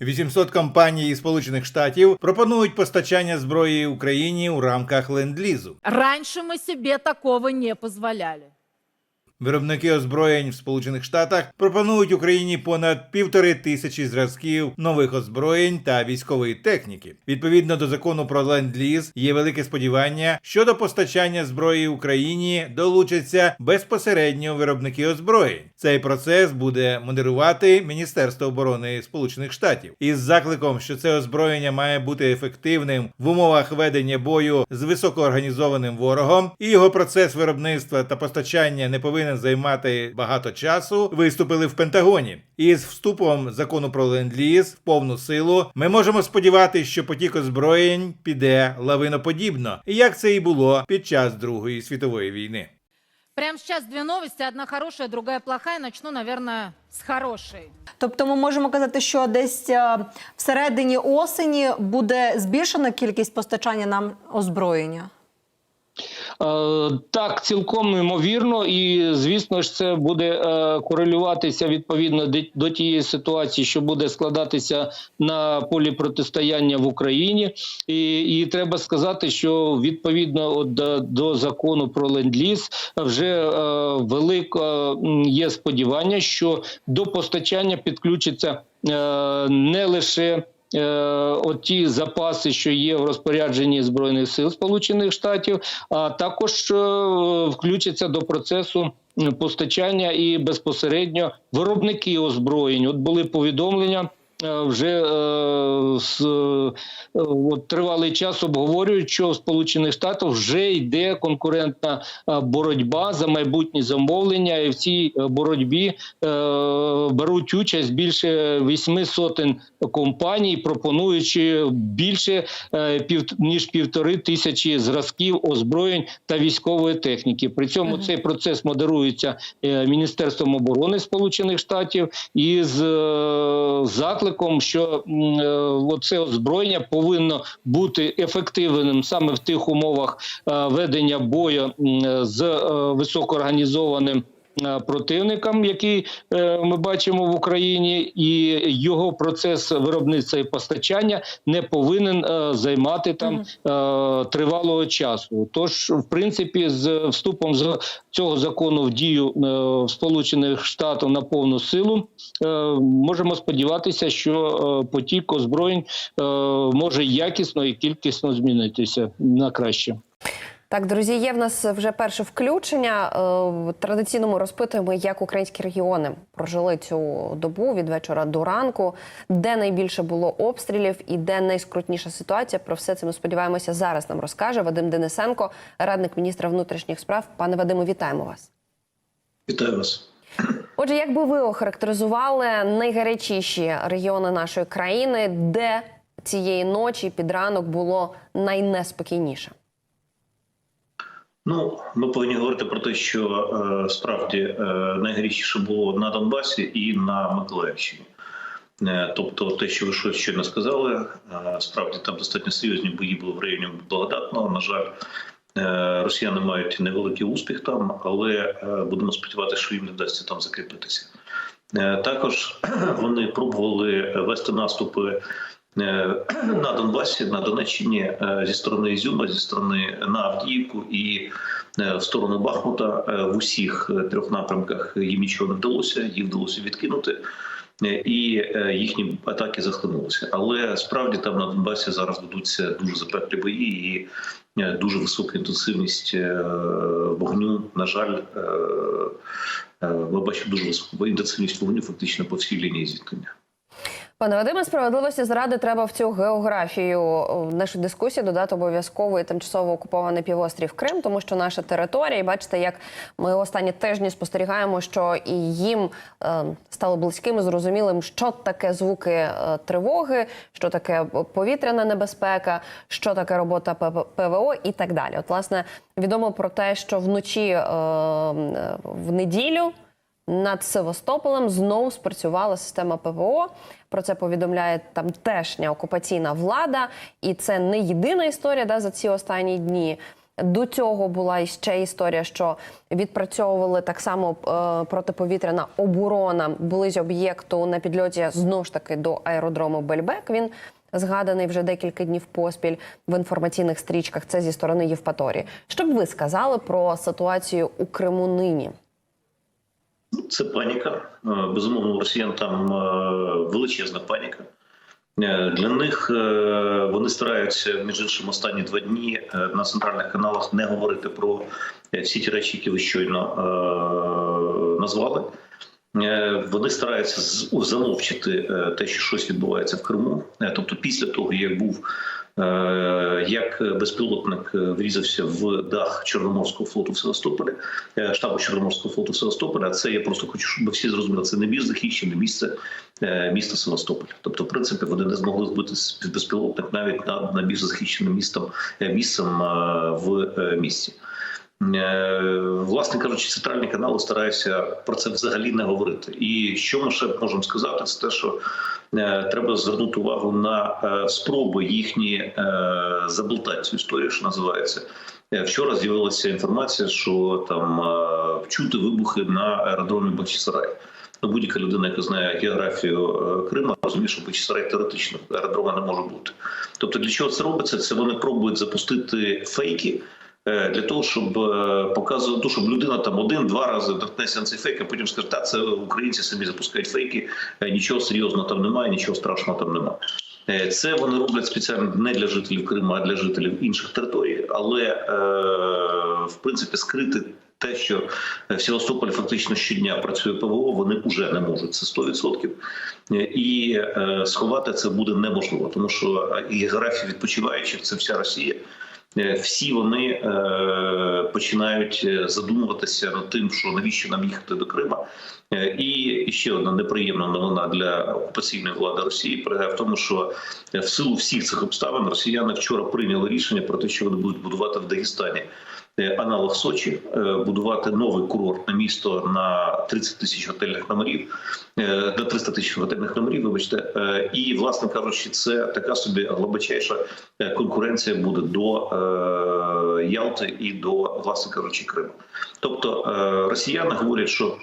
800 компаній Сполучених Штатів пропонують постачання зброї Україні у рамках ленд-лізу. Раніше ми собі такого не позволяли. Виробники озброєнь в Сполучених Штатах пропонують Україні понад півтори тисячі зразків нових озброєнь та військової техніки. Відповідно до закону про ленд-ліз, є велике сподівання, що до постачання зброї Україні долучаться безпосередньо виробники озброєнь. Цей процес буде модерувати Міністерство оборони Сполучених Штатів із закликом, що це озброєння має бути ефективним в умовах ведення бою з високоорганізованим ворогом, і його процес виробництва та постачання не повинен займати багато часу. Виступили в Пентагоні. Із вступом закону про ленд-ліз в повну силу ми можемо сподіватися, що потік озброєнь піде лавиноподібно, як це і було під час Другої світової війни. Прямо сейчас две новости, одна хорошая, другая плохая. Начну, наверное, с хорошей. Тобто ми можемо казати, що десь е, всередині осені буде збільшена кількість постачання нам озброєння. Е, Так, цілком ймовірно, і звісно ж, це буде е, корелюватися відповідно до тієї ситуації, що буде складатися на полі протистояння в Україні. І, і треба сказати, що відповідно до, до закону про ленд-ліз вже е, велике є сподівання, що до постачання підключиться не лише е, от ті запаси, що є в розпорядженні збройних сил Сполучених Штатів, а також е, включаться до процесу. Постачання і безпосередньо виробники озброєнь. От були повідомлення вже е, з е, от тривалий час обговорюють, що в Сполучених Штатах вже йде конкурентна е, боротьба за майбутні замовлення, і в цій е, боротьбі е, беруть участь більше восьми сотень компаній, пропонуючи більше е, пів ніж півтори тисячі зразків озброєнь та військової техніки. При цьому цей процес модерується е, Міністерством оборони Сполучених Штатів із е, закликом, що це е, оце озброєння повинно бути ефективним саме в тих умовах е, ведення бою з е, високоорганізованим. Е, Противникам, який е, ми бачимо в Україні, і його процес виробництва і постачання не повинен е, займати там тривалого часу. Тож, в принципі, з вступом з цього закону в дію Сполучених Штатів на повну силу можемо сподіватися, що потік озброєнь може якісно і кількісно змінитися на краще. Так, друзі, є в нас вже перше включення. Е, Традиційно ми розпитуємо, як українські регіони прожили цю добу від вечора до ранку, де найбільше було обстрілів і де найскрутніша ситуація. Про все це ми сподіваємося зараз нам розкаже Вадим Денисенко, радник міністра внутрішніх справ. Пане Вадиму, вітаємо вас. Вітаю вас. Отже, як би ви охарактеризували найгарячіші регіони нашої країни, де цієї ночі під ранок було найнеспокійніше? Ну, ми повинні говорити про те, що е, справді е, найгарячіше було на Донбасі і на Миколаївщині. Е, тобто, те, що ви щось щойно сказали, е, справді там достатньо серйозні бої були в районі Благодатного. На жаль, е, росіяни мають невеликий успіх там, але е, будемо сподіватися, що їм не вдасться там закріпитися. Е, Також вони пробували вести наступи на Донбасі, на Донеччині е, зі сторони Ізюма, зі сторони на Авдіївку і е, в сторону Бахмута Е, в усіх е, трьох напрямках їм нічого не вдалося, їх вдалося відкинути. Е, І е, їхні атаки захлинулися. Але справді там на Донбасі зараз ведуться дуже запеклі бої і е, дуже висока інтенсивність е, вогню. На жаль, е, е, ми бачимо дуже високу інтенсивність вогню фактично по всій лінії зіткнення. Пане Вадиме, справедливості заради треба в цю географію в нашу дискусію додати обов'язково тимчасово окупований півострів Крим, тому що наша територія, і бачите, як ми останні тижні спостерігаємо, що і їм е, стало близьким і зрозумілим, що таке звуки е, тривоги, що таке повітряна небезпека, що таке робота ПВ- ПВО і так далі. От, власне, відомо про те, що вночі е, в неділю. Над Севастополем знову спрацювала система ПВО. Про це повідомляє тамтешня окупаційна влада, і це не єдина історія да, за ці останні дні. До цього була ще історія, що відпрацьовували так само е, протиповітряна оборона близь об'єкту на підльоті знову ж таки до аеродрому Бельбек. Він згаданий вже декілька днів поспіль в інформаційних стрічках. Це зі сторони Євпаторії. Що б ви сказали про ситуацію у Криму нині? Це паніка. Е, Безумовно, у росіян там е, величезна паніка. Е, Для них вони стараються між іншим останні два дні на центральних каналах не говорити про всі ті речі, які ви щойно назвали. Е, Вони стараються з- замовчити е, те, що щось відбувається в Криму. Е, Тобто, після того, як був як безпілотник врізався в дах Чорноморського флоту в Севастополі, штабу Чорноморського флоту в Севастополі. А це я просто хочу, щоб всі зрозуміли. Це не більш захищене місце міста Севастополь. Тобто, в принципі, вони не змогли збити безпілотник навіть над на більш захищеним містом місцем в місті. Е, Власне кажучи, центральні канали стараються про це взагалі не говорити. І що ми ще можемо сказати, це те, що е, треба звернути увагу на е, спроби їхні заболтати цю історію, що називається. Вчора з'явилася інформація, що там чути вибухи на аеродромі Бахчисарай. Ну, будь-яка людина, яка знає географію Криму, розуміє, що Бахчисарай теоретично аеродрома не може бути. Тобто, для чого це робиться? Це вони пробують запустити фейки. Е, Для того щоб е, показувати, ну, щоб людина там один-два рази доткнеться на цей фейк, а потім скаже, та це українці самі запускають фейки, е, нічого серйозного там немає, нічого страшного там немає. Це вони роблять спеціально не для жителів Криму, а для жителів інших територій. Але в принципі скрити те, що в Севастополі фактично щодня працює ПВО, вони вже не можуть. Це 100%. Е, І сховати це буде неможливо, тому що і географія відпочиваючих це вся Росія. Е, Всі вони е, починають е, задумуватися над тим, що навіщо нам їхати до Крима. І ще одна неприємна новина для окупаційної влади Росії полягає в тому, що в силу всіх цих обставин росіяни вчора прийняли рішення про те, що вони будуть будувати в Дагестані аналог Сочі, е, будувати нове курортне місто на 30 тисяч готельних номерів, е, на 300 тисяч готельних номерів. Вибачте, Е, і власне кажучи, це така собі глибочайша конкуренція буде до Ялти і до власне кажучи Криму. Тобто росіяни говорять, що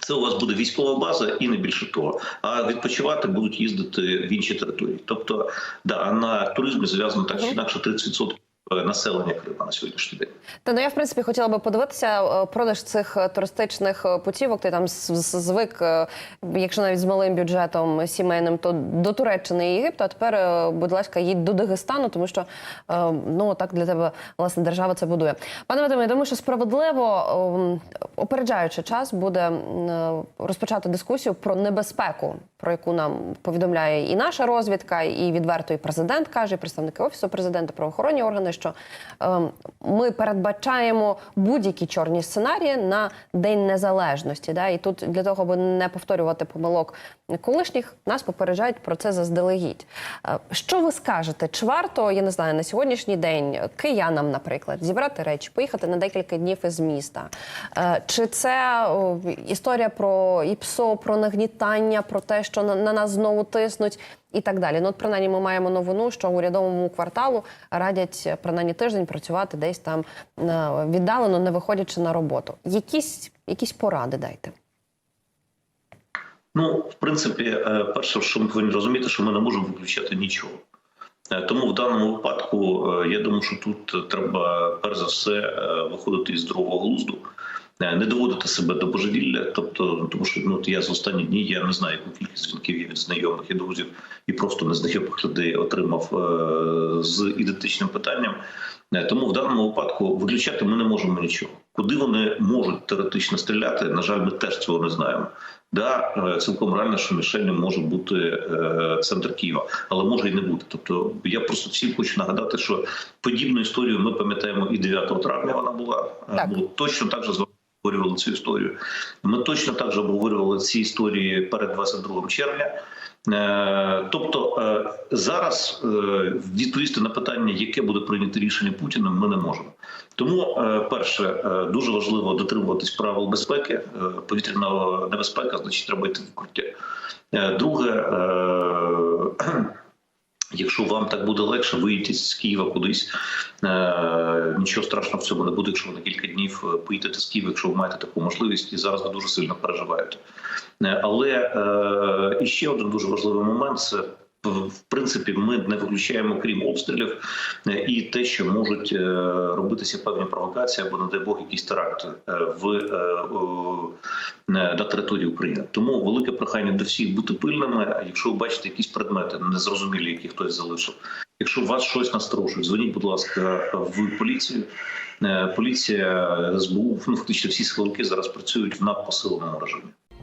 це у вас буде військова база і не більше того. А відпочивати будуть їздити в інші території. Тобто, да, на туризмі зв'язано так чи інакше 30% населення Криму на сьогоднішній день. Та ну я в принципі хотіла би подивитися е, продаж цих е, туристичних е, путівок. Ти там звик, е, якщо навіть з малим бюджетом сімейним, то до Туреччини і Єгипту. А тепер, е, будь ласка, їдь до Дагестану, тому що е, ну так для тебе власне держава це будує. Пане Вадиме, я думаю, що справедливо ем, опереджаючи час, буде е, розпочати дискусію про небезпеку, про яку нам повідомляє і наша розвідка, і відверто і президент каже, і представники офісу президента, правоохоронні органи, що ем, ми передбачаємо будь-які чорні сценарії на День Незалежності. Да? І тут для того, аби не повторювати помилок колишніх, нас попереджають про це заздалегідь. Е, Що ви скажете? Чи варто, я не знаю, на сьогоднішній день киянам, наприклад, зібрати речі, поїхати на декілька днів із міста? Е, Чи це о, історія про ІПСО, про нагнітання, про те, що на, на нас знову тиснуть? І так далі. Ну, от принаймні, ми маємо новину, що урядовому кварталу радять принаймні тиждень працювати десь там е, віддалено, не виходячи на роботу. Якісь, якісь поради дайте. Ну, в принципі, е, перше, що ми повинні розуміти, що ми не можемо виключати нічого. Е, Тому в даному випадку я думаю, що тут треба перш за все виходити із здорового глузду, не доводити себе до божевілля. Тобто, тому що ну я за останні дні я не знаю, яку кількість дзвінків я від знайомих і друзів і просто незнайомих людей отримав е, з ідентичним питанням. Е, Тому в даному випадку виключати ми не можемо нічого. Куди вони можуть теоретично стріляти? На жаль, ми теж цього не знаємо. Да, е, цілком реально, що мішенням може бути е, центр Києва, але може і не бути. Тобто я просто всім хочу нагадати, що подібну історію ми пам'ятаємо і 9 травня вона була. Е, Так. Було точно так же з обговорювали цю історію. Ми точно так же обговорювали ці історії перед 22 червня. Е, Тобто е, зараз е, відповісти на питання, яке буде прийнято рішення Путіним, ми не можемо. Тому, перше, дуже важливо дотримуватись правил безпеки. Повітряна небезпека, значить, треба йти в укриття. Друге, вам так буде легше вийти з Києва кудись. Е, Нічого страшного в цьому не буде, якщо ви на кілька днів е, поїдете з Києва, якщо ви маєте таку можливість, і зараз ви дуже сильно переживаєте. Е, Але і ще один дуже важливий момент це. В- принципі, ми не виключаємо крім обстрілів і те, що можуть е, робитися певні провокації або, не дай Бог, якісь теракти е, в е, на території України. Тому велике прохання до всіх бути пильними. Якщо ви бачите якісь предмети, незрозумілі, які хтось залишив. Якщо вас щось насторожує, дзвоніть, будь ласка, в поліцію. Поліція СБУ, ну фактично всі силовики зараз працюють в надпосиленому режимі.